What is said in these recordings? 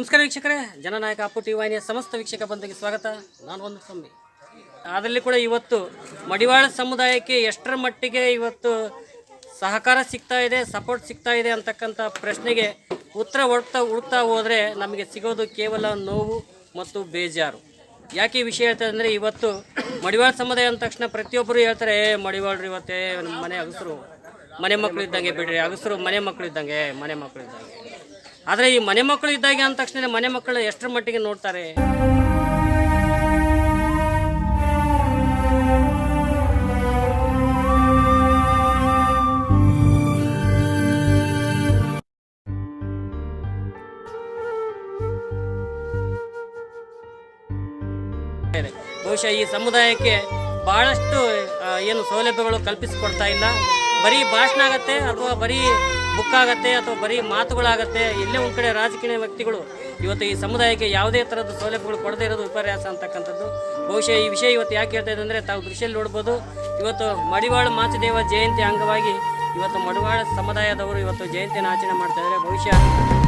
ನಮಸ್ಕಾರ ವೀಕ್ಷಕರೇ, ಜನನಾಯಕ ಅಪ್ಪು ಟಿ ವಾಹಿನಿಯ ಸಮಸ್ತ ವೀಕ್ಷಕ ಬಂಧುಗೆ ಸ್ವಾಗತ. ನಾನು ಒಂದು ಸೊಮ್ಮೆ ಅದರಲ್ಲಿ ಕೂಡ ಇವತ್ತು ಮಡಿವಾಳ ಸಮುದಾಯಕ್ಕೆ ಎಷ್ಟರ ಮಟ್ಟಿಗೆ ಇವತ್ತು ಸಹಕಾರ ಸಿಗ್ತಾ ಇದೆ ಸಪೋರ್ಟ್ ಸಿಗ್ತಾ ಇದೆ ಅಂತಕ್ಕಂಥ ಪ್ರಶ್ನೆಗೆ ಉತ್ತರ ಹೊಡ್ತಾ ಹುಡ್ತಾ ಹೋದರೆ ನಮಗೆ ಸಿಗೋದು ಕೇವಲ ನೋವು ಮತ್ತು ಬೇಜಾರು. ಯಾಕೆ ಈ ವಿಷಯ ಹೇಳ್ತಾರೆ ಅಂದರೆ ಇವತ್ತು ಮಡಿವಾಳ ಸಮುದಾಯ ಅಂದ ತಕ್ಷಣ ಪ್ರತಿಯೊಬ್ಬರು ಹೇಳ್ತಾರೆ, ಏ, ಮಡಿವಾಳ್ರು ಇವತ್ತೇ ನಮ್ಮ ಮನೆ ಅಗಸರು ಮನೆ ಮಕ್ಕಳು ಇದ್ದಂಗೆ ಬಿಡ್ರಿ ಅಗಸರು ಮನೆ ಮಕ್ಕಳು ಇದ್ದಂಗೆ, ಮನೆ ಮಕ್ಕಳು ಇದ್ದಂಗೆ. ಆದರೆ ಈ ಮನೆ ಮಕ್ಕಳು ಇದ್ದಾಗ ಅಂದ ತಕ್ಷಣ ಮನೆ ಮಕ್ಕಳು ಎಷ್ಟರ ಮಟ್ಟಿಗೆ ನೋಡ್ತಾರೆ. ಬಹುಶಃ ಈ ಸಮುದಾಯಕ್ಕೆ ಬಹಳಷ್ಟು ಏನು ಸೌಲಭ್ಯಗಳು ಕಲ್ಪಿಸಿಕೊಡ್ತಾ ಇಲ್ಲ ಬರೀ ಭಾಷಣ ಆಗತ್ತೆ ಅಥವಾ ಬರೀ ಬುಕ್ ಆಗತ್ತೆ ಅಥವಾ ಬರೀ ಮಾತುಗಳಾಗತ್ತೆ, ಇಲ್ಲೇ ಒಂದು ಕಡೆ ರಾಜಕೀಯ ವ್ಯಕ್ತಿಗಳು ಇವತ್ತು ಈ ಸಮುದಾಯಕ್ಕೆ ಯಾವುದೇ ಥರದ ಸೌಲಭ್ಯಗಳು ಕೊಡದೇ ಇರೋದು ವಿಪರ್ಯಾಸ ಅಂತಕ್ಕಂಥದ್ದು. ಬಹುಶಃ ಈ ವಿಷಯ ಇವತ್ತು ಯಾಕೆ ಹೇಳ್ತಾ ಇದೆ ಅಂದರೆ ತಾವು ದೃಶ್ಯದಲ್ಲಿ ನೋಡ್ಬೋದು, ಇವತ್ತು ಮಡಿವಾಳ ಮಾಚದೇವ ಜಯಂತಿ ಅಂಗವಾಗಿ ಇವತ್ತು ಮಡಿವಾಳ ಸಮುದಾಯದವರು ಇವತ್ತು ಜಯಂತಿಯನ್ನು ಆಚರಣೆ ಮಾಡ್ತಾ ಇದ್ದಾರೆ. ಬಹುಶಃ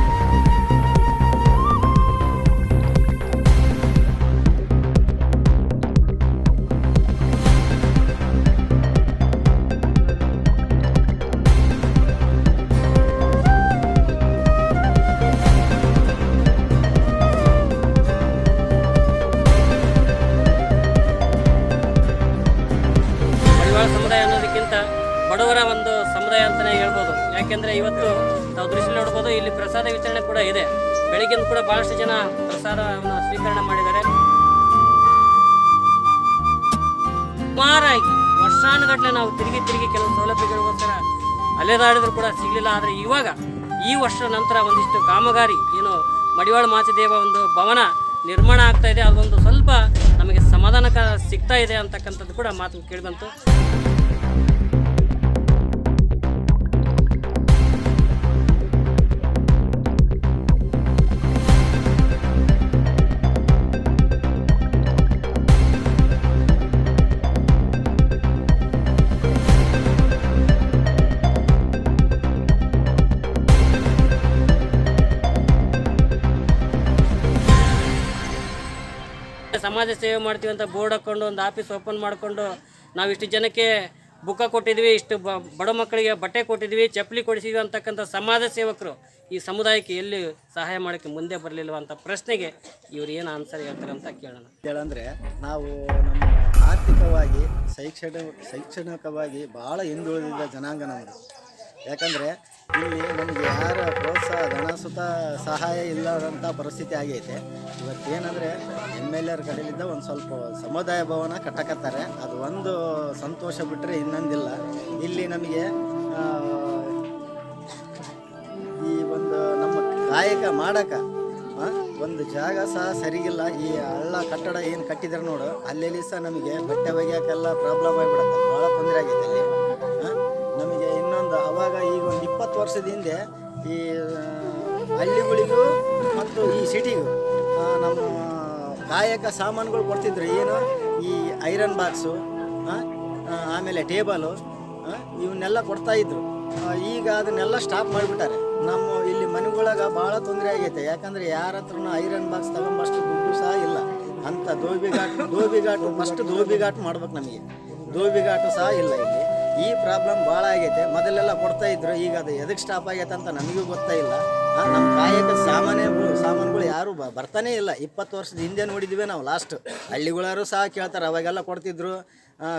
ಬಡವರ ಒಂದು ಸಮುದಾಯ ಅಂತಲೇ ಹೇಳ್ಬೋದು. ಯಾಕೆಂದರೆ ಇವತ್ತು ನಾವು ದೃಶ್ಯ ನೋಡ್ಬೋದು, ಇಲ್ಲಿ ಪ್ರಸಾದ ವಿತರಣೆ ಕೂಡ ಇದೆ. ಬೆಳಿಗ್ಗಿಂದ ಕೂಡ ಭಾಳಷ್ಟು ಜನ ಪ್ರಸಾದವನ್ನು ಸ್ವೀಕರಣೆ ಮಾಡಿದ್ದಾರೆ. ಸುಮಾರಾಗಿ ವರ್ಷಾನುಗಟ್ಟಲೆ ನಾವು ತಿರುಗಿ ತಿರುಗಿ ಕೆಲವು ಸೌಲಭ್ಯಗಳಿಗೋಸ್ಕರ ಅಲೆದಾಡಿದ್ರು ಕೂಡ ಸಿಗಲಿಲ್ಲ. ಆದರೆ ಇವಾಗ ಈ ವರ್ಷ ನಂತರ ಒಂದಿಷ್ಟು ಕಾಮಗಾರಿ, ಏನು ಮಡಿವಾಳ ಮಾಚದೇವ ಒಂದು ಭವನ ನಿರ್ಮಾಣ ಆಗ್ತಾ ಇದೆ. ಅದೊಂದು ಸ್ವಲ್ಪ ನಮಗೆ ಸಮಾಧಾನಕ ಸಿಗ್ತಾ ಇದೆ ಅಂತಕ್ಕಂಥದ್ದು ಕೂಡ ಮಾತು ಕೇಳಿಬಂತು. ಸಮಾಜ ಸೇವೆ ಮಾಡ್ತೀವಿ ಅಂತ ಬೋರ್ಡ್ ಹಾಕ್ಕೊಂಡು ಒಂದು ಆಫೀಸ್ ಓಪನ್ ಮಾಡಿಕೊಂಡು ನಾವು ಇಷ್ಟು ಜನಕ್ಕೆ ಬುಕ್ಕ ಕೊಟ್ಟಿದ್ವಿ, ಇಷ್ಟು ಬಡ ಮಕ್ಕಳಿಗೆ ಬಟ್ಟೆ ಕೊಟ್ಟಿದ್ವಿ, ಚಪ್ಪಲಿ ಕೊಡಿಸಿದ್ವಿ ಅಂತಕ್ಕಂಥ ಸಮಾಜ ಸೇವಕರು ಈ ಸಮುದಾಯಕ್ಕೆ ಎಲ್ಲಿ ಸಹಾಯ ಮಾಡೋಕ್ಕೆ ಮುಂದೆ ಬರಲಿಲ್ಲವಂಥ ಅಂತ ಪ್ರಶ್ನೆಗೆ ಇವ್ರು ಏನು ಆನ್ಸರ್ ಹೇಳ್ತಾರೆ ಅಂತ ಕೇಳೋಣ. ಹೇಳಂದ್ರೆ ನಾವು ನಮ್ಮ ಆರ್ಥಿಕವಾಗಿ, ಶೈಕ್ಷಣ, ಶೈಕ್ಷಣಿಕವಾಗಿ ಭಾಳ ಹಿಂದುಳಿದಿದ್ದ ಜನಾಂಗ ನಮ್ಮದು ಯಾಕಂದರೆ ಇಲ್ಲಿ ನಮಗೆ ಯಾರ ಪ್ರೋತ್ಸಾಹ ಧನ ಸುತ ಸಹಾಯ ಇಲ್ಲದಂಥ ಪರಿಸ್ಥಿತಿ ಆಗೈತೆ. ಇವತ್ತೇನಂದರೆ ಎಂ ಎಲ್ ಎರ್ ಕಡೆಯಿಂದ ಒಂದು ಸ್ವಲ್ಪ ಸಮುದಾಯ ಭವನ ಕಟ್ಟಕತ್ತಾರೆ. ಅದು ಒಂದು ಸಂತೋಷ ಬಿಟ್ಟರೆ ಇನ್ನೊಂದಿಲ್ಲ. ಇಲ್ಲಿ ನಮಗೆ ಈ ಒಂದು ನಮ್ಮ ಕಾಯಕ ಮಾಡಕ ಒಂದು ಜಾಗ ಸಹ ಸರಿಗಿಲ್ಲ. ಈ ಹಳ್ಳ ಕಟ್ಟಡ ಏನು ಕಟ್ಟಿದ್ರೆ ನೋಡು, ಅಲ್ಲೆಲ್ಲಿ ಸಹ ನಮಗೆ ಬಟ್ಟೆ ಒಗೆಯೋಕ್ಕೆಲ್ಲ ಪ್ರಾಬ್ಲಮ್ ಆಗಿಬಿಡುತ್ತೆ. ಭಾಳ ತೊಂದರೆ ಆಗೈತೆ ಅಲ್ಲಿ. ವರ್ಷದ ಹಿಂದೆ ಈ ಹಳ್ಳಿಗಳಿಗೂ ಮತ್ತು ಈ ಸಿಟಿಗೂ ನಮ್ಮ ಕಾಯಕ ಸಾಮಾನುಗಳು ಕೊಡ್ತಿದ್ರು. ಏನು? ಈ ಐರನ್ ಬಾಕ್ಸು ಆಮೇಲೆ ಟೇಬಲು ಇವನ್ನೆಲ್ಲ ಕೊಡ್ತಾ ಇದ್ರು. ಈಗ ಅದನ್ನೆಲ್ಲ ಸ್ಟಾಪ್ ಮಾಡಿಬಿಟ್ಟಾರೆ. ನಮ್ಮ ಇಲ್ಲಿ ಮನೆಗಳಾಗ ಭಾಳ ತೊಂದರೆ ಆಗೈತೆ. ಯಾಕಂದರೆ ಯಾರ ಹತ್ರನೂ ಐರನ್ ಬಾಕ್ಸ್ ತಗೊಂಬಷ್ಟು ದುಡ್ಡು ಸಹ ಇಲ್ಲ. ಅಂತ ದೋಬಿಘಾಟ್, ದೋಬಿಘಾಟು, ಫಸ್ಟ್ ದೋಬಿಘಾಟ್ ಮಾಡ್ಬೇಕು ನಮಗೆ. ದೋಬಿಘಾಟು ಸಹ ಇಲ್ಲ ಇಲ್ಲಿ. ಈ ಪ್ರಾಬ್ಲಮ್ ಭಾಳ ಆಗೈತೆ. ಮೊದಲೆಲ್ಲ ಕೊಡ್ತಾ ಇದ್ರು, ಈಗ ಅದು ಎದಕ್ಕೆ ಸ್ಟಾಪ್ ಆಗೈತೆ ಅಂತ ನಮಗೂ ಗೊತ್ತಾ ಇಲ್ಲ. ನಮ್ಮ ಕಾಯಕ ಸಾಮಾನ್ಯಗಳು ಸಾಮಾನುಗಳು ಯಾರು ಬರ್ತಾನೇ ಇಲ್ಲ. ಇಪ್ಪತ್ತು ವರ್ಷದ ಹಿಂದೆ ನೋಡಿದ್ವಿ ನಾವು ಲಾಸ್ಟ್ ಹಳ್ಳಿಗಳಾರು ಸಹ ಕೇಳ್ತಾರೆ, ಅವಾಗೆಲ್ಲ ಕೊಡ್ತಿದ್ರು.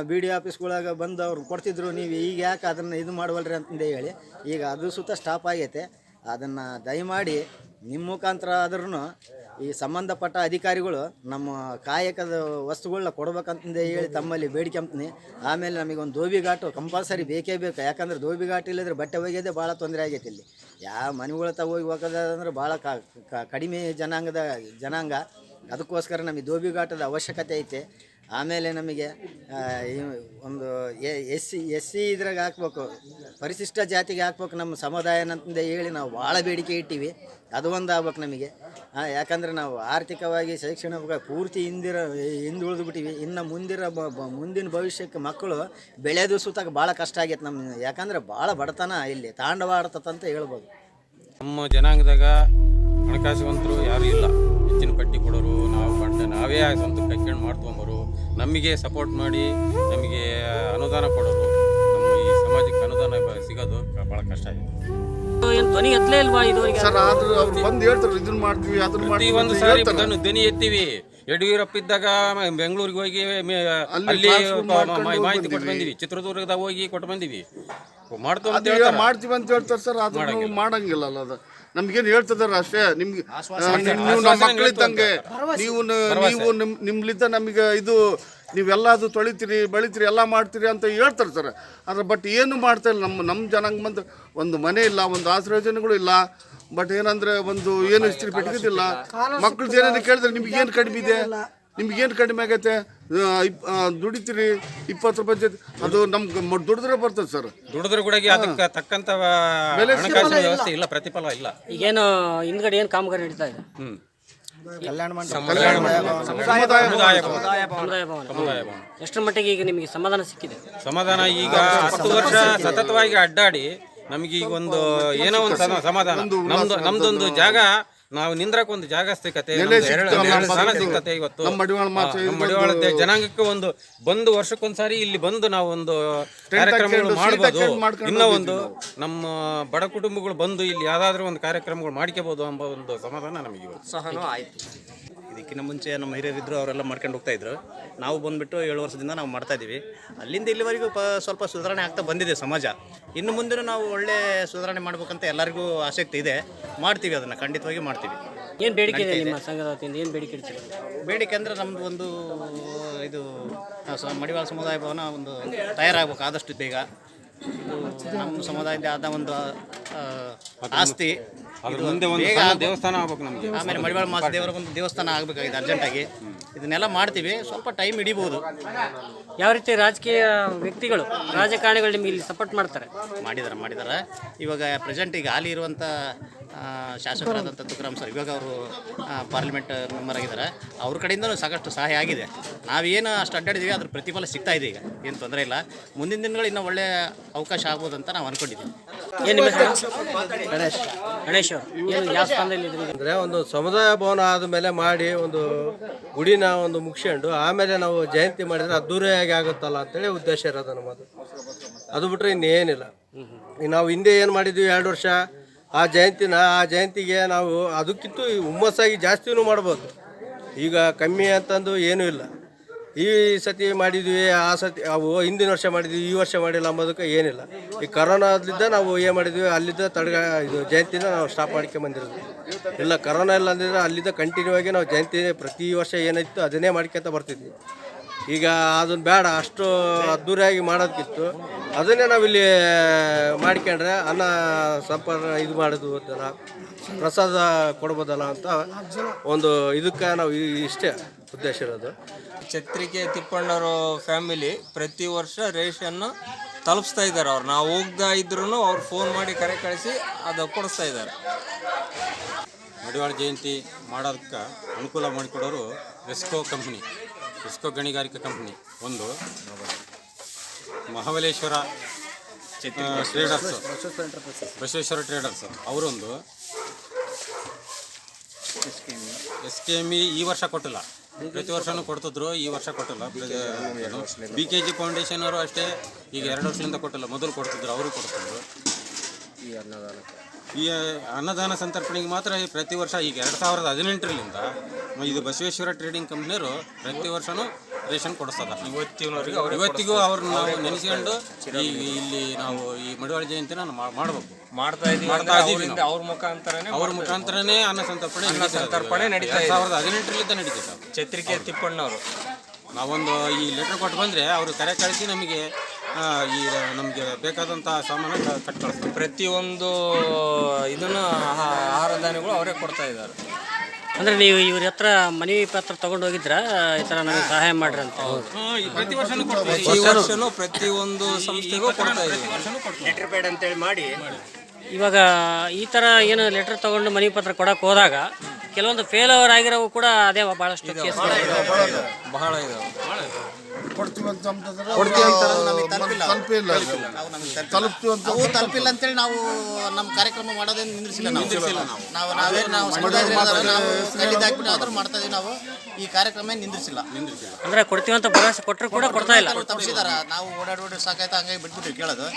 ಬಿ ಡಿ ಆಫೀಸ್ಗಳಾಗ ಬಂದು ಅವ್ರು ಕೊಡ್ತಿದ್ರು, ನೀವು ಈಗ ಯಾಕೆ ಅದನ್ನು ಇದು ಮಾಡುವಲ್ರಿ ಅಂತಂದು ಹೇಳಿ. ಈಗ ಅದು ಸುತ್ತ ಸ್ಟಾಪ್ ಆಗೈತೆ. ಅದನ್ನು ದಯಮಾಡಿ, ನಿಮ್ಮ ಮುಖಾಂತರ ಆದ್ರೂ ಈ ಸಂಬಂಧಪಟ್ಟ ಅಧಿಕಾರಿಗಳು ನಮ್ಮ ಕಾಯಕದ ವಸ್ತುಗಳನ್ನ ಕೊಡ್ಬೇಕಂತಂದು ಹೇಳಿ ತಮ್ಮಲ್ಲಿ ಬೇಡಿಕೆ ಅಂತೀನಿ ಆಮೇಲೆ ನಮಗೆ ಒಂದು ದೋಬಿ ಘಾಟು ಕಂಪಲ್ಸರಿ ಬೇಕೇ ಬೇಕು. ಯಾಕಂದ್ರೆ ದೋಬಿ ಘಾಟ್ ಇಲ್ಲದ್ರೆ ಬಟ್ಟೆ ಒಗೆಯೋದೇ ಭಾಳ ತೊಂದರೆ ಆಗೈತೆ ಇಲ್ಲಿ. ಯಾವ ಮನೆಗಳ ಹೋಗಿ ಹೋಗೋದಂದ್ರೆ ಭಾಳ ಕಡಿಮೆ ಜನಾಂಗದ, ಜನಾಂಗ. ಅದಕ್ಕೋಸ್ಕರ ನಮಗೆ ದೋಬಿ ಘಾಟದ ಅವಶ್ಯಕತೆ ಐತೆ. ಆಮೇಲೆ ನಮಗೆ ಒಂದು ಎಸ್ ಸಿ ಎಸ್ ಸಿ ಇದ್ರಾಗ ಹಾಕ್ಬೇಕು, ಪರಿಶಿಷ್ಟ ಜಾತಿಗೆ ಹಾಕ್ಬೇಕು ನಮ್ಮ ಸಮುದಾಯ ಅಂತಂದು ಹೇಳಿ ನಾವು ಭಾಳ ಬೇಡಿಕೆ ಇಟ್ಟಿವಿ. ಅದು ಒಂದು ಆಗ್ಬೇಕು ನಮಗೆ ಯಾಕಂದರೆ ನಾವು ಆರ್ಥಿಕವಾಗಿ ಶೈಕ್ಷಣಿಕ ಪೂರ್ತಿ ಹಿಂದಿರ ಹಿಂದುಳಿದು ಬಿಟ್ಟಿವಿ ಇನ್ನು ಮುಂದಿರ ಮುಂದಿನ ಭವಿಷ್ಯಕ್ಕೆ ಮಕ್ಕಳು ಬೆಳೆದು ಸುತ್ತಾಗ ಭಾಳ ಕಷ್ಟ ಆಗೈತೆ ನಮ್ಮ ಯಾಕಂದ್ರೆ ಭಾಳ ಬಡತನ ಇಲ್ಲಿ, ತಾಂಡವಾಡ್ತದಂತ ಹೇಳ್ಬೋದು. ನಮ್ಮ ಜನಾಂಗದಾಗ ಹಣಕಾಸುವಂತರು ಯಾರು ಇಲ್ಲ. ಹೆಚ್ಚಿನ ಪಟ್ಟಿ ಕೊಡೋರು, ನಾವು ನಾವೇ ಸ್ವಂತ ಕೈಕೊಂಡು ಮಾಡ್ಕೊಂಬರು. ನಮಗೆ ಸಪೋರ್ಟ್ ಮಾಡಿ ನಮಗೆ ಅನುದಾನ ಕೊಡೋದು. ನಮ್ಮ ಈ ಸಮಾಜಕ್ಕೆ ಅನುದಾನ ಸಿಗೋದು ಭಾಳ ಕಷ್ಟ ಆಗಿದೆ. ಏನು ಧ್ವನಿ ಎತ್ತಲೇ ಇಲ್ವಾ ಇದುವರೆಗೆ ಸರ್ ಆದ್ರೂ ಅವ್ರು ಬಂದು ಹೇಳ್ತಾರೆ ಇದನ್ನ ಮಾಡ್ತೀವಿ ಅದನ್ನ ಪ್ರತಿ ಮಾಡ್ತೀವಿ ಒಂದು ಅಂತ ಸಾರಿ ಹೇಳ್ತಾರೆ. ಅದನ್ನು ಧ್ವನಿ ಎತ್ತೀವಿ. ಯಡಿಯೂರಪ್ಪ ಇದ್ದಾಗ ಮ- ಬೆಂಗಳೂರಿಗೆ ಹೋಗಿ ಮೆ- ಅಲ್ಲಿ ಅಲ್ಲಿ classroom ಮಾಡ್ಕೊಂಡು ಮಾ- ಮಾಹಿತಿ ಕೊಟ್ಟು ಬಂದಿವಿ. ಬಂದಿವಿ ಚಿತ್ರದುರ್ಗದಾಗ ಹೋಗಿ ಕೊಟ್ಟು ಬಂದಿವಿ ಮಾಡ್ತು ಅಂತ ಅದು ಈಗ ಹೇಳ್ತಾರೆ. ಮಾಡ್ತೀವಿ ಅಂತ ಹೇಳ್ತಾರೆ ಸರ್ ಅದನ್ನು ಮಾಡಂಗಿಲ್ಲ. ಅಲ್ಲ ಅದು. ನಮ್ಗೇನು ಹೇಳ್ತಿದಾರೆ ಅಷ್ಟೇ ನಿಮ್ಗೆ ನೀವು ನಮ್ಮ ಮಕ್ಕಳಿದ್ದಂಗೆ ನೀವು ನ- ನೀವು ನಿಮ್ ನಿಮ್ಲಿದ್ದ ನಮಗೆ ಇದು ನೀವೆಲ್ಲ ಅದು ತೊಳಿತೀರಿ ಬೆಳಿತೀರಿ ಎಲ್ಲ ಮಾಡ್ತೀರಿ ಅಂತ ಹೇಳ್ತಾರೆ ಸರ್. ಆದ್ರೆ ಬಟ್ ಏನು ಮಾಡ್ತಾ ಇಲ್ಲ ನಮ್ಮ ನಮ್ಮ ಜನಾಂಗ ಬಂದು ಒಂದು ಮನೆ ಇಲ್ಲ ಒಂದು ಆಶ್ರಯೋಜನೆಗಳು ಇಲ್ಲ. ಬಟ್ ಏನಂದ್ರೆ ಒಂದು ಏನು ಇಸ್ತ್ರಿ ಬಿಟ್ಟಿದ್ದಿಲ್ಲ ಮಕ್ಳದ್ದು ಏನಾದ್ರು ಕೇಳಿದ್ರೆ ನಿಮ್ಗೆ ಏನು ಕಡಿಮೆ ಇದೆ? ನಿಮ್ಗೆ ಏನು ಕಡಿಮೆ ಆಗೈತೆ? ದುಡಿತೀರಿ ಇಪ್ಪತ್ತು ರೂಪಾಯಿ ಜೊತೆ ಅದು ನಮ್ಗೆ ದುಡಿದ್ರೆ ಬರ್ತದೆ ಸರ್. ದುಡಿದ್ರೆ ಕೂಡ ಅದಕ್ಕೆ ತಕ್ಕಂತ ಹಣಕಾಸಿನ ವ್ಯವಸ್ಥೆ ಇಲ್ಲ ಪ್ರತಿಫಲ ಇಲ್ಲ. ಈಗೇನು ಹಿಂದ್ಗಡೆ ಏನು ಕಾಮಗಾರಿ ನಡೀತಾ ಇದೆ? ಹ್ಮ್. ಕಲ್ಯಾಣ. ಎಷ್ಟರ ಮಟ್ಟಿಗೆ ಈಗ ನಿಮಗೆ ಸಮಾಧಾನ ಸಿಕ್ಕಿದೆ? ಸಮಾಧಾನ ಈಗ ಹತ್ತು ವರ್ಷ ಸತತವಾಗಿ ಅಡ್ಡಾಡಿ ನಮಗೆ ಈಗ ಒಂದು ಏನೋ ಒಂದು ಸಮಾಧಾನ. ನಮ್ದು ನಮ್ದೊಂದು ಜಾಗ ನಾವು ನಿಂದ್ರಕ್ ಒಂದು ಜಾಗ ಸಿಕ್ಕತೆ ಸಿಕ್ಕತೆ ಇವತ್ತು. ನಮ್ಮ ಮಡಿವಾಳ ಜನಾಂಗಕ್ಕೆ ಒಂದು ಬಂದು ವರ್ಷಕ್ಕೊಂದ್ಸಾರಿ ಇಲ್ಲಿ ಬಂದು ನಾವು ಒಂದು ಕಾರ್ಯಕ್ರಮಗಳು ಮಾಡಬಹುದು ಇನ್ನ ಒಂದು ನಮ್ಮ ಬಡ ಕುಟುಂಬಗಳು ಬಂದು ಇಲ್ಲಿ ಯಾವ್ದಾದ್ರು ಒಂದು ಕಾರ್ಯಕ್ರಮಗಳು ಮಾಡ್ಕೋಬಹುದು ಎಂಬ ಒಂದು ಸಮಾಧಾನ ನಮಗೆ ಸಹನೂ ಆಯಿತು. ಇದಕ್ಕಿಂತ ಮುಂಚೆ ನಮ್ಮ ಹಿರಿಯರಿದ್ರು ಅವರೆಲ್ಲ ಮಾಡ್ಕೊಂಡು ಹೋಗ್ತಾ ಇದ್ರು. ನಾವು ಬಂದ್ಬಿಟ್ಟು ಏಳು ವರ್ಷದಿಂದ ನಾವು ಮಾಡ್ತಾ ಇದ್ದೀವಿ. ಅಲ್ಲಿಂದ ಇಲ್ಲಿವರೆಗೂ ಪ ಸ್ವಲ್ಪ ಸುಧಾರಣೆ ಆಗ್ತಾ ಬಂದಿದೆ ಸಮಾಜ. ಇನ್ನು ಮುಂದೆ ನಾವು ಒಳ್ಳೆ ಸುಧಾರಣೆ ಮಾಡಬೇಕಂತ ಎಲ್ಲರಿಗೂ ಆಸಕ್ತಿ ಇದೆ. ಮಾಡ್ತೀವಿ ಅದನ್ನು ಖಂಡಿತವಾಗಿ ಮಾಡ್ತೀವಿ. ಏನು ಬೇಡಿಕೆ ಇದೆ ನಿಮ್ಮ ಸಂಘದ ವತಿಯಿಂದ ಏನು ಬೇಡಿಕೆ ಇಡ್ತೀರಿ? ಬೇಡಿಕೆ ಅಂದರೆ ನಮ್ಮದು ಒಂದು ಇದು ಸ- ಮಡಿವಾಳ ಸಮುದಾಯ ಭವನ ಒಂದು ತಯಾರಾಗಬೇಕು ಆದಷ್ಟು ಬೇಗ. ಇದು ನಮ್ಮ ಸಮುದಾಯದ ಆದ ಒಂದು ಆ, ಆಸ್ತಿ. ಅದ್ರ ಮುಂದೆ ಒಂದು ಬೇಗ ಸಣ್ಣ ದೇವಸ್ಥಾನ ಆಗ್ಬೇಕು ನಮಗೆ. ಆಮೇಲೆ ಮಡಿವಾಳ ಮಾಸ ದೇವರ ಒಂದು ದೇವಸ್ಥಾನ ಆಗಬೇಕಾಗಿದೆ ಅರ್ಜೆಂಟಾಗಿ. ಇದನ್ನೆಲ್ಲ ಮಾಡ್ತೀವಿ. ಸ್ವಲ್ಪ ಟೈಮ್ ಹಿಡಿಬೋದು. ಯಾವ ರೀತಿ ರಾಜಕೀಯ ವ್ಯಕ್ತಿಗಳು ರಾಜಕಾರಣಿಗಳು ನಿಮಗೆ ಇಲ್ಲಿ ಸಪೋರ್ಟ್ ಮಾಡ್ತಾರೆ? ಮಾಡಿದಾರೆ ಮಾಡಿದಾರೆ. ಇವಾಗ ಪ್ರೆಸೆಂಟ್ ಈಗ ಹಾಲಿ ಇರುವಂಥ ಆ, ಶಾಸಕರಾದಂಥ ತುಕರಾಮ್ ಸರ್ ಇವಾಗ ಅವರು ಪಾರ್ಲಿಮೆಂಟ್ ಮೆಂಬರ್ ಆಗಿದ್ದಾರೆ. ಅವ್ರ ಕಡೆಯಿಂದನೂ ಸಾಕಷ್ಟು ಸಹಾಯ ಆಗಿದೆ. ನಾವೇನು ಅಷ್ಟು ಅಡ್ಡಾಡಿದ್ದೀವಿ ಅದ್ರ ಪ್ರತಿಫಲ ಸಿಗ್ತಾ ಇದೆ ಈಗ. ಏನು ತೊಂದರೆ ಇಲ್ಲ. ಮುಂದಿನ ದಿನಗಳು ಇನ್ನೂ ಒಳ್ಳೆ ಅವಕಾಶ ಆಗ್ಬೋದು ಅಂತ ನಾವು ಅನ್ಕೊಂಡಿದ್ದೀವಿ ಏನು ನಿಮ್ಮ ಹೆಸರು? ಗಣೇಶ್. ಅವರು ಅಂದರೆ ಒಂದು ಸಮುದಾಯ ಭವನ ಆದಮೇಲೆ ಮಾಡಿ ಒಂದು ಗುಡಿನ ಒಂದು ಮುಗಿಸ್ಕೊಂಡು ಆಮೇಲೆ ನಾವು ಜಯಂತಿ ಮಾಡಿದ್ರೆ ಅದ್ದೂರಿಯಾಗಿ ಆಗುತ್ತಲ್ಲ ಅಂತೇಳಿ ಉದ್ದೇಶ ಇರೋದು ನಮ್ಮದು. ಅದು ಬಿಟ್ರೆ ಇನ್ನೇನಿಲ್ಲ. ಈಗ ನಾವು ಹಿಂದೆ ಏನು ಮಾಡಿದ್ವಿ ಎರಡು ವರ್ಷ ಆ ಜಯಂತಿನ ಆ ಜಯಂತಿಗೆ ನಾವು ಅದಕ್ಕಿಂತ ಹುಮ್ಮಸ್ಸಾಗಿ ಜಾಸ್ತಿನೂ ಮಾಡ್ಬೋದು. ಈಗ ಕಮ್ಮಿ ಅಂತಂದು ಏನೂ ಇಲ್ಲ. ಈ ಸತಿ ಮಾಡಿದ್ವಿ, ಆ ಸತಿ ಅವು ಹಿಂದಿನ ವರ್ಷ ಮಾಡಿದ್ವಿ, ಈ ವರ್ಷ ಮಾಡಿಲ್ಲ ಅಂಬೋದಕ್ಕೆ ಏನಿಲ್ಲ. ಈ ಕರೋನಾದ್ಲಿದ್ದ ನಾವು ಏನು ಮಾಡಿದ್ವಿ ಅಲ್ಲಿದ್ದ ತಡಗ, ಇದು ಜಯಂತಿನ ನಾವು ಸ್ಟಾಪ್ ಮಾಡ್ಕೊಂಡು ಬಂದಿರೋದು. ಇಲ್ಲ ಕರೋನಾ ಇಲ್ಲ ಅಂದಿದ್ರೆ ಅಲ್ಲಿದ್ದ ಕಂಟಿನ್ಯೂ ಆಗಿ ನಾವು ಜಯಂತಿ ಪ್ರತಿ ವರ್ಷ ಏನಿತ್ತು ಅದನ್ನೇ ಮಾಡ್ಕೊತ ಬರ್ತಿದ್ವಿ. ಈಗ ಅದನ್ನ ಬೇಡ, ಅಷ್ಟು ಅದ್ದೂರಿಯಾಗಿ ಮಾಡೋದಕ್ಕಿತ್ತು ಅದನ್ನೇ ನಾವಿಲ್ಲಿ ಮಾಡ್ಕೊಂಡ್ರೆ ಅನ್ನ ಸಂಪರ್ಕ ಇದು ಮಾಡೋದು ಪ್ರಸಾದ ಕೊಡ್ಬೋದಲ್ಲ ಅಂತ ಒಂದು ಇದಕ್ಕೆ ನಾವು ಇಷ್ಟೇ. ಉದ್ದೇಶ ಇರೋದು. ಛತ್ರಿಕೆ ತಿಪ್ಪಣ್ಣವರು ಫ್ಯಾಮಿಲಿ ಪ್ರತಿ ವರ್ಷ ರೇಷನ್ನು ತಲುಪಿಸ್ತಾ ಇದ್ದಾರೆ ಅವ್ರು. ನಾವು ಹೋಗ್ತಾ ಇದ್ರು ಅವ್ರು ಫೋನ್ ಮಾಡಿ ಕರೆ ಕಳಿಸಿ ಅದು ಕೊಡಿಸ್ತಾ ಇದ್ದಾರೆ. ಮಡಿವಾಳ ಜಯಂತಿ ಮಾಡೋದಕ್ಕೆ ಅನುಕೂಲ ಮಾಡಿಕೊಡೋರು ರೆಸ್ಕೋ ಕಂಪ್ನಿ ರೆಸ್ಕೋ ಗಣಿಗಾರಿಕೆ ಕಂಪ್ನಿ ಒಂದು. ಮಹಾಬಲೇಶ್ವರ ಟ್ರೇಡರ್ಸ್ ಬಸವೇಶ್ವರ ಟ್ರೇಡರ್ಸ್ ಅವರೊಂದು. ಎಸ್ ಕೆ ಎಂ ಇ ಈ ವರ್ಷ ಕೊಟ್ಟಿಲ್ಲ. ಪ್ರತಿ ವರ್ಷನೂ ಕೊಡ್ತಿದ್ರು ಈ ವರ್ಷ ಕೊಟ್ಟಿಲ್ಲ. ಬಿ ಕೆ ಜಿ ಫೌಂಡೇಶನ್ ಅವರು ಅಷ್ಟೇ ಈಗ ಎರಡು ವರ್ಷದಿಂದ ಕೊಟ್ಟಿಲ್ಲ. ಮೊದಲು ಕೊಡ್ತಿದ್ರು ಅವರು ಕೊಡ್ತಿದ್ರು. ಈ ಅನ್ನದಾನ ಸಂತರ್ಪಣೆಗೆ ಮಾತ್ರ ಈ ಪ್ರತಿ ವರ್ಷ ಈಗ ಎರಡು ಸಾವಿರದ ಹದಿನೆಂಟರಿಂದ ಇದು ಬಸವೇಶ್ವರ ಟ್ರೇಡಿಂಗ್ ಕಂಪ್ನಿಯವರು ಪ್ರತಿ ವರ್ಷನೂ ರೇಷನ್ ಕೊಡಿಸ್ತದ ಇವತ್ತಿನವರೆಗೆ ಅವ್ರಿಗೆ ಇವತ್ತಿಗೂ ಅವ್ರನ್ನ ನಾವು ನೆನೆಸ್ಕೊಂಡು ಈ ಇಲ್ಲಿ ನಾವು ಈ ಮಡಿವಾಳ ಜಯಂತಿನ ನಾನು ಮಾಡಬೇಕು ಮಾಡ್ಬೇಕು. ಮಾಡ್ತಾ ಇದೀವಿ ಅಂದ್ರೆ ಅವರಿಂದ ಅವ್ರ ಮುಖಾಂತರನೇ ಅವ್ರ ಮುಖಾಂತರನೇ ಅನ್ನ ಸಂತರ್ಪಣೆ ಅನ್ನ ಸಂತರ್ಪಣೆ ನಡೀತಾ ಎರಡು ಇದೆ. ಸಾವಿರದ ಹದಿನೆಂಟರಿಂದ ನಡೀತದೆ ಅದು. ಛತ್ರಿಕೆ ತಿಪ್ಪಣ್ಣವರು. ನಾವೊಂದು ಈ ಲೆಟರ್ ಕೊಟ್ಟು ಬಂದರೆ ಅವರು ಕರೆ ಕಳಿಸಿ ನಮಗೆ ಆ, ಈ ನಮಗೆ ಬೇಕಾದಂಥ ಸಾಮಾನು ಕ- ಕಟ್ ಕಳಿಸ್ತಾರೆ. ಪ್ರತಿಯೊಂದು ಇದನ್ನ ಆಹಾ- ಆಹಾರ ಧಾನ್ಯಗಳು ಅವರೇ ಕೊಡ್ತಾ ಇದ್ದಾರೆ. ಅಂದ್ರೆ ನೀವು ಇವ್ರ ಹತ್ರ ಮನವಿ ಪತ್ರ ತಗೊಂಡು ಹೋಗಿದ್ರ ಈ ತರ ನನಗೆ ಸಹಾಯ ಮಾಡ್ರಿ ಅಂತ. ಪ್ರತಿ ವರ್ಷನೂ ಕೊಡ್ತೀವಿ. ಪ್ರತಿ ವರ್ಷನೂ ಪ್ರತಿಯೊಂದು ಸಂಸ್ಥೆಗೂ ಕೊಡ್ತಾ ಇದೀವಿ ಲೆಟರ್ ಪ್ಯಾಡ್ ಅಂತೇಳಿ ಮಾಡಿ. ಇವಾಗ ಈ ತರ ಏನು ಲೆಟರ್ ತಗೊಂಡು ಮನವಿ ಪತ್ರ ಕೊಡಕ್ ಹೋದಾಗ ಕೆಲವೊಂದು ಫೇಲ್ ಓವರ್ ಆಗಿರೋವು ಕೂಡ ಅದೇ ಬಹಳಷ್ಟು ಕೇಸ್ ಬಹಳ ಇದಾವೆ. ಕೊಡ್ತೀವಿ ಅಂತ ಅಂತಂದ್ರೆ ಕೊಡ್ತೀವಿ ಅಂತ ನಮಗೆ ತಲುಪಿಲ್ಲ. ನಾವು ನಮಗೆ. ತಲುಪ್ತೀವಿ ಅಂತ ಅವು ತಲುಪಿಲ್ಲ. ಅಂತೇಳಿ ನಾವು ನಮ್ಮ ಕಾರ್ಯಕ್ರಮ ಮಾಡೋದೇನು ನಿಂದಿರ್ಸಿಲ್ಲ ನಾವು. ನಾವು. ನಾವು ಸಮುದಾಯದಲ್ಲಿ ನಾವು ಕಲ್ಲಿದ್ದು ಹಾಕ್ಬಿಟ್ಟು ಯಾವ್ದಾದ್ರು ಮಾಡ್ತಾ ಇದೀವಿ ನಾವು. ಈ ಕಾರ್ಯಕ್ರಮ ಏನ್ ನಿಂದಿಸಿಲ್ಲ ಅಂದ್ರೆ ಕೊಡ್ತೀವಿ ಅಂತ ಭರವಸೆ ಕೊಟ್ಟರು ಕೂಡ ಕೊಡ್ತಾ ಇಲ್ಲ. ತಪ್ಪಿಸಿದಾರ ನಾವು ಓಡಾಡಿ ಓಡಾಡಿ ಸಾಕಾಯ್ತು ಹಂಗಾಗಿ ಬಿಟ್ಬಿಟ್ಟು ಕೇಳೋದು.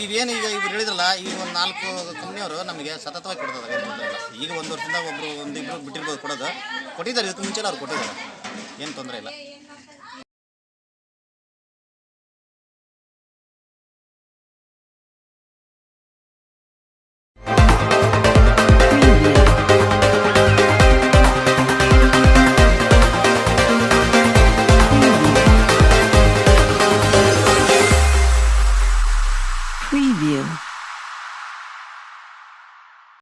ಈಗೇನು ಈಗ ಇವ್ರು ಹೇಳಿದ್ರಲ್ಲ ಈ ಒಂದು ನಾಲ್ಕು ಕಂಪ್ನಿಯವರು ನಮಗೆ ಸತತವಾಗಿ ಕೊಡ್ತಾರೆ. ಏನು ಈಗ ಒಂದು ವರ್ಷದಿಂದ ಒಬ್ರು ಒಂದಿಬ್ರು ಬಿಟ್ಟಿರ್ಬೋದು ಕೊಡೋದು. ಕೊಟ್ಟಿದ್ದಾರೆ ಇದಕ್ಕೆ ಮುಂಚೆ ಅವ್ರು ಕೊಟ್ಟಿದ್ದಾರೆ. ಏನು ತೊಂದರೆ ಇಲ್ಲ.